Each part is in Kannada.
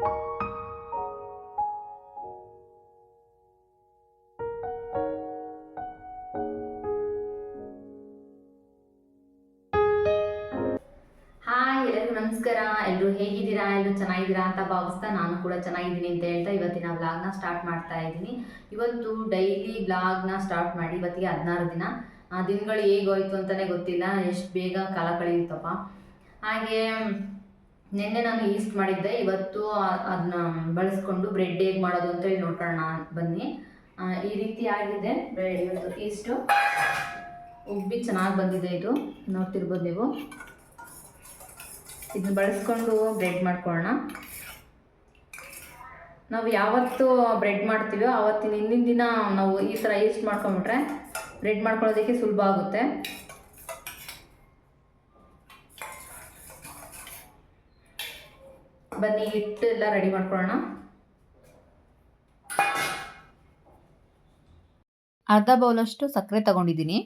ನಮಸ್ಕಾರ. ಎಲ್ಲರೂ ಹೇಗಿದ್ದೀರಾ? ಎಲ್ಲರೂ ಚೆನ್ನಾಗಿದ್ದೀರಾ ಅಂತ ಭಾವಿಸ್ತಾ ನಾನು ಕೂಡ ಚೆನ್ನಾಗಿದ್ದೀನಿ ಅಂತ ಹೇಳ್ತಾ ಇವತ್ತಿನ ವ್ಲಾಗ್ನ ಸ್ಟಾರ್ಟ್ ಮಾಡ್ತಾ ಇದ್ದೀನಿ. ಇವತ್ತು ಡೈಲಿ ವ್ಲಾಗ್ನ ಸ್ಟಾರ್ಟ್ ಮಾಡಿ ಇವತ್ತಿಗೆ ಹದಿನಾರು ದಿನ. ಆ, ದಿನಗಳು ಹೇಗೋಯ್ತು ಅಂತಲೇ ಗೊತ್ತಿಲ್ಲ. ಎಷ್ಟು ಬೇಗ ಕಾಲ ಕಳೆಯುತ್ತಪ್ಪ. ಹಾಗೆ ನಿನ್ನೆ ನಾನು ಈಸ್ಟ್ ಮಾಡಿದ್ದೆ. ಇವತ್ತು ಅದನ್ನ ಬಳಸ್ಕೊಂಡು ಬ್ರೆಡ್ ಹೇಗೆ ಮಾಡೋದು ಅಂತ ಹೇಳಿ ನೋಡೋಣ ಬನ್ನಿ. ಈ ರೀತಿ ಆಗಿದೆ. ಇವತ್ತು ಈಸ್ಟು ಉಬ್ಬಿ ಚೆನ್ನಾಗಿ ಬಂದಿದೆ ಇದು. ನೋಡ್ತಿರ್ಬೋದು ನೀವು. ಇದನ್ನ ಬಳಸ್ಕೊಂಡು ಬ್ರೆಡ್ ಮಾಡ್ಕೊಳ್ಳೋಣ. ನಾವು ಯಾವತ್ತು ಬ್ರೆಡ್ ಮಾಡ್ತೀವೋ ಆವತ್ತಿನ ಹಿಂದಿನ ದಿನ ನಾವು ಈ ಥರ ಈಸ್ಟ್ ಮಾಡ್ಕೊಂಬಿಟ್ರೆ ಬ್ರೆಡ್ ಮಾಡ್ಕೊಳ್ಳೋದಕ್ಕೆ ಸುಲಭ ಆಗುತ್ತೆ. ಬನ್ನಿ, ಹಿಟ್ಟು ಎಲ್ಲ ರೆಡಿ ಮಾಡ್ಕೊಳ್ಳೋಣ. ಅರ್ಧ ಬೌಲಷ್ಟು ಸಕ್ಕರೆ ತಗೊಂಡಿದ್ದೀನಿ.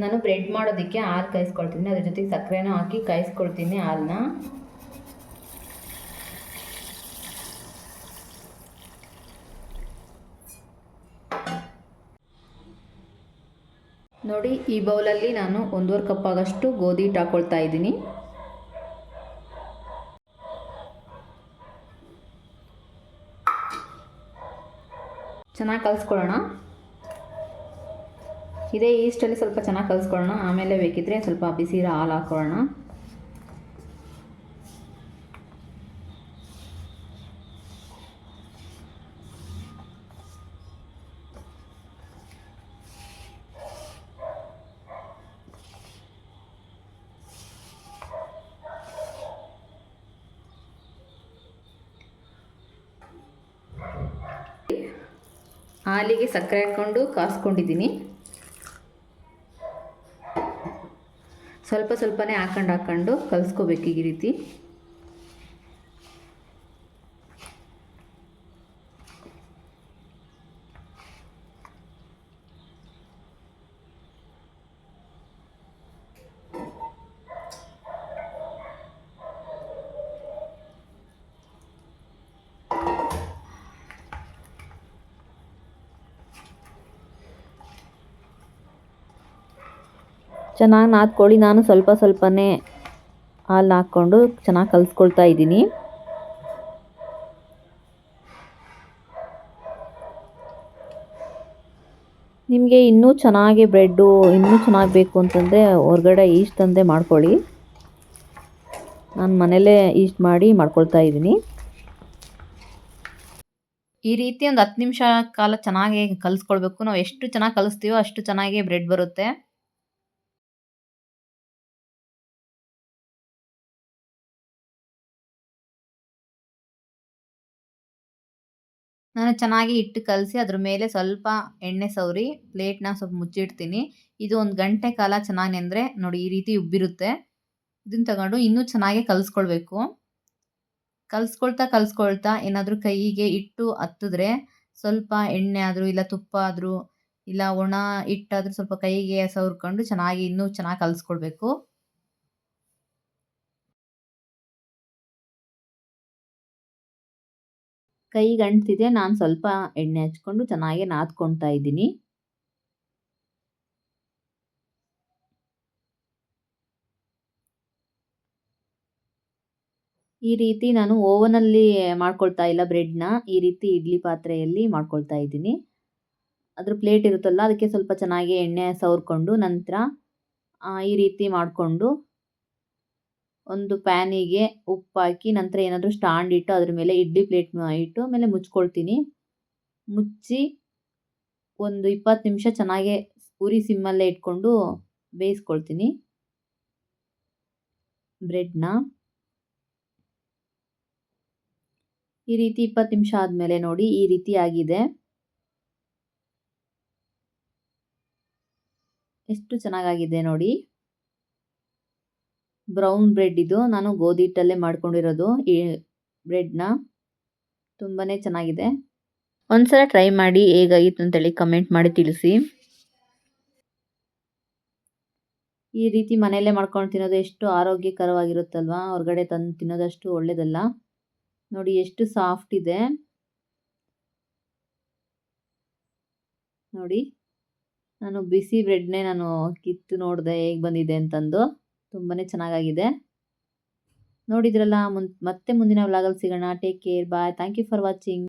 ನಾನು ಬ್ರೆಡ್ ಮಾಡೋದಕ್ಕೆ ಹಾಲು ಕಾಯಿಸ್ಕೊಳ್ತೀನಿ. ಅದ್ರ ಜೊತೆಗೆ ಸಕ್ಕರೆನೂ ಹಾಕಿ ಕಾಯಿಸ್ಕೊಳ್ತೀನಿ ಹಾಲನ್ನ ನೋಡಿ, ಈ ಬೌಲಲ್ಲಿ ನಾನು ಒಂದೂವರೆ ಕಪ್ ಆಗಷ್ಟು ಗೋಧಿ ಹಿಟ್ಟು ಹಾಕ್ಕೊಳ್ತಾ ಇದ್ದೀನಿ. ಚೆನ್ನಾಗಿ ಕಲಿಸ್ಕೊಳ್ಳೋಣ. ಇದೇ ಈಸ್ಟಲ್ಲಿ ಸ್ವಲ್ಪ ಚೆನ್ನಾಗಿ ಕಲಿಸ್ಕೊಳ್ಳೋಣ. ಆಮೇಲೆ ಬೇಕಿದ್ರೆ ಸ್ವಲ್ಪ ಬಿಸಿರ ಹಾಲು ಹಾಕ್ಕೊಳ್ಳೋಣ ಹಾಲಿಗೆ ಸಕ್ಕರೆ ಹಾಕ್ಕೊಂಡು ಕಾಸ್ಕೊಂಡಿದ್ದೀನಿ. ಸ್ವಲ್ಪ ಸ್ವಲ್ಪನೇ ಹಾಕೊಂಡು ಹಾಕೊಂಡು ಕಲಿಸ್ಕೋಬೇಕು ಈ ರೀತಿ. ಚೆನ್ನಾಗಿ ನಾದ್ಕೊಳ್ಳಿ. ನಾನು ಸ್ವಲ್ಪ ಸ್ವಲ್ಪನೇ ಹಾಲು ಹಾಕ್ಕೊಂಡು ಚೆನ್ನಾಗಿ ಕಲಿಸ್ಕೊಳ್ತಾ ಇದ್ದೀನಿ. ನಿಮಗೆ ಇನ್ನೂ ಚೆನ್ನಾಗಿ ಬ್ರೆಡ್ಡು ಇನ್ನೂ ಚೆನ್ನಾಗಿ ಬೇಕು ಅಂತಂದರೆ ಹೊರಗಡೆ ಈಸ್ಟ್ ತಂದೆ ಮಾಡ್ಕೊಳ್ಳಿ. ನಾನು ಮನೇಲೇ ಈಸ್ಟ್ ಮಾಡಿ ಮಾಡ್ಕೊಳ್ತಾ ಇದ್ದೀನಿ. ಈ ರೀತಿ ಒಂದು ಹತ್ತು ನಿಮಿಷ ಕಾಲ ಚೆನ್ನಾಗಿ ಕಲಿಸ್ಕೊಳ್ಬೇಕು. ನಾವು ಎಷ್ಟು ಚೆನ್ನಾಗಿ ಕಲಿಸ್ತೀವೋ ಅಷ್ಟು ಚೆನ್ನಾಗಿ ಬ್ರೆಡ್ ಬರುತ್ತೆ. ನಾನು ಚೆನ್ನಾಗಿ ಹಿಟ್ಟು ಕಲಸಿ ಅದ್ರ ಮೇಲೆ ಸ್ವಲ್ಪ ಎಣ್ಣೆ ಸವರಿ ಪ್ಲೇಟ್ನ ಸ್ವಲ್ಪ ಮುಚ್ಚಿಡ್ತೀನಿ. ಇದು ಒಂದು ಗಂಟೆ ಕಾಲ ಚೆನ್ನಾಗಿ ಅಂದರೆ ನೋಡಿ ಈ ರೀತಿ ಉಬ್ಬಿರುತ್ತೆ. ಇದನ್ನು ತಗೊಂಡು ಇನ್ನೂ ಚೆನ್ನಾಗಿ ಕಲಿಸ್ಕೊಳ್ಬೇಕು. ಕಲಿಸ್ಕೊಳ್ತಾ ಕಲಿಸ್ಕೊಳ್ತಾ ಏನಾದರೂ ಕೈಗೆ ಇಟ್ಟು ಹತ್ತಿದ್ರೆ ಸ್ವಲ್ಪ ಎಣ್ಣೆ ಆದರೂ ಇಲ್ಲ ತುಪ್ಪ ಆದರೂ ಇಲ್ಲ ಒಣ ಹಿಟ್ಟಾದರೂ ಸ್ವಲ್ಪ ಕೈಗೆ ಸವ್ರ್ಕೊಂಡು ಚೆನ್ನಾಗಿ ಇನ್ನೂ ಚೆನ್ನಾಗಿ ಕಲಿಸ್ಕೊಳ್ಬೇಕು. ಕೈಗೆ ಅಂಟ್ತಿದೆ ನಾನು ಸ್ವಲ್ಪ ಎಣ್ಣೆ ಹಚ್ಕೊಂಡು ಚೆನ್ನಾಗಿ ನಾದ್ಕೊಳ್ತಾ ಇದ್ದೀನಿ. ಈ ರೀತಿ ನಾನು ಓವನಲ್ಲಿ ಮಾಡ್ಕೊಳ್ತಾ ಇಲ್ಲ ಬ್ರೆಡ್ನ, ಈ ರೀತಿ ಇಡ್ಲಿ ಪಾತ್ರೆಯಲ್ಲಿ ಮಾಡ್ಕೊಳ್ತಾ ಇದ್ದೀನಿ. ಅದ್ರ ಪ್ಲೇಟ್ ಇರುತ್ತಲ್ಲ, ಅದಕ್ಕೆ ಸ್ವಲ್ಪ ಚೆನ್ನಾಗಿ ಎಣ್ಣೆ ಸವರ್ಕೊಂಡು ನಂತರ ಈ ರೀತಿ ಮಾಡಿಕೊಂಡು ಒಂದು ಪ್ಯಾನಿಗೆ ಉಪ್ಪು ಹಾಕಿ ನಂತರ ಏನಾದರೂ ಸ್ಟ್ಯಾಂಡ್ ಇಟ್ಟು ಅದ್ರ ಮೇಲೆ ಇಡ್ಲಿ ಪ್ಲೇಟ್ ಇಟ್ಟು ಆಮೇಲೆ ಮುಚ್ಕೊಳ್ತೀನಿ. ಮುಚ್ಚಿ ಒಂದು ಇಪ್ಪತ್ತು ನಿಮಿಷ ಚೆನ್ನಾಗೆ ಉರಿ ಸಿಮ್ಮಲ್ಲೇ ಇಟ್ಕೊಂಡು ಬೇಯಿಸ್ಕೊಳ್ತೀನಿ. ಬ್ರೆಡ್ನ. ಈ ರೀತಿ ಇಪ್ಪತ್ತು ನಿಮಿಷ ಆದಮೇಲೆ ನೋಡಿ ಈ ರೀತಿ ಆಗಿದೆ. ಎಷ್ಟು ಚೆನ್ನಾಗಾಗಿದೆ ನೋಡಿ. ಬ್ರೌನ್ ಬ್ರೆಡ್ ಇದು. ನಾನು ಗೋಧಿ ಹಿಟ್ಟಲ್ಲೇ ಮಾಡ್ಕೊಂಡಿರೋದು. ಈ ಬ್ರೆಡ್ನ ತುಂಬಾ ಚೆನ್ನಾಗಿದೆ. ಒಂದ್ಸಲ ಟ್ರೈ ಮಾಡಿ ಹೇಗಾಗಿತ್ತು ಅಂತೇಳಿ ಕಮೆಂಟ್ ಮಾಡಿ ತಿಳಿಸಿ. ಈ ರೀತಿ ಮನೆಯಲ್ಲೇ ಮಾಡ್ಕೊಂಡು ತಿನ್ನೋದು ಎಷ್ಟು ಆರೋಗ್ಯಕರವಾಗಿರುತ್ತಲ್ವಾ? ಹೊರಗಡೆ ತಂದು ತಿನ್ನೋದಷ್ಟು ಒಳ್ಳೆಯದಲ್ಲ ನೋಡಿ ಎಷ್ಟು ಸಾಫ್ಟ್ ಇದೆ. ನೋಡಿ, ನಾನು ಬಿಸಿ ಬ್ರೆಡ್ನೇ ನಾನು ಕಿತ್ತು ನೋಡಿದೆ ಹೇಗೆ ಬಂದಿದೆ ಅಂತಂದು. ತುಂಬಾ ಚೆನ್ನಾಗಾಗಿದೆ. ನೋಡಿದ್ರಲ್ಲ ಮುನ್ ಮತ್ತೆ ಮುಂದಿನ ವ್ಲಾಗಲ್ಲಿ ಸಿಗೋಣ. Take care bye thank you for watching